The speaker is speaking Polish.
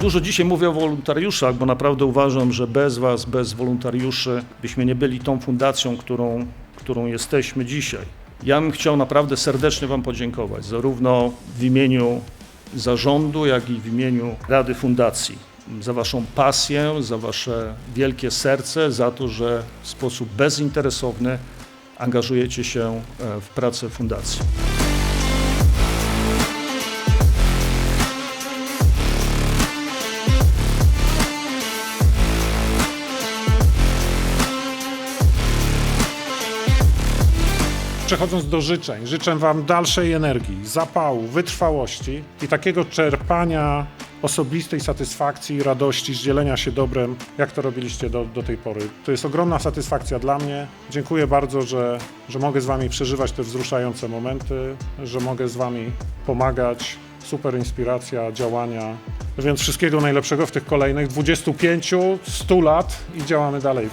Dużo dzisiaj mówię o wolontariuszach, bo naprawdę uważam, że bez Was, bez wolontariuszy, byśmy nie byli tą fundacją, którą, którą jesteśmy dzisiaj. Ja bym chciał naprawdę serdecznie Wam podziękować, zarówno w imieniu zarządu, jak i w imieniu Rady Fundacji, za Waszą pasję, za Wasze wielkie serce, za to, że w sposób bezinteresowny angażujecie się e, w pracę fundacji. Przechodząc do życzeń, życzę Wam dalszej energii, zapału, wytrwałości i takiego czerpania osobistej satysfakcji i radości z dzielenia się dobrem, jak to robiliście do, do tej pory. To jest ogromna satysfakcja dla mnie. Dziękuję bardzo, że, że mogę z Wami przeżywać te wzruszające momenty, że mogę z Wami pomagać. Super inspiracja, działania. Więc wszystkiego najlepszego w tych kolejnych 25, 100 lat i działamy dalej.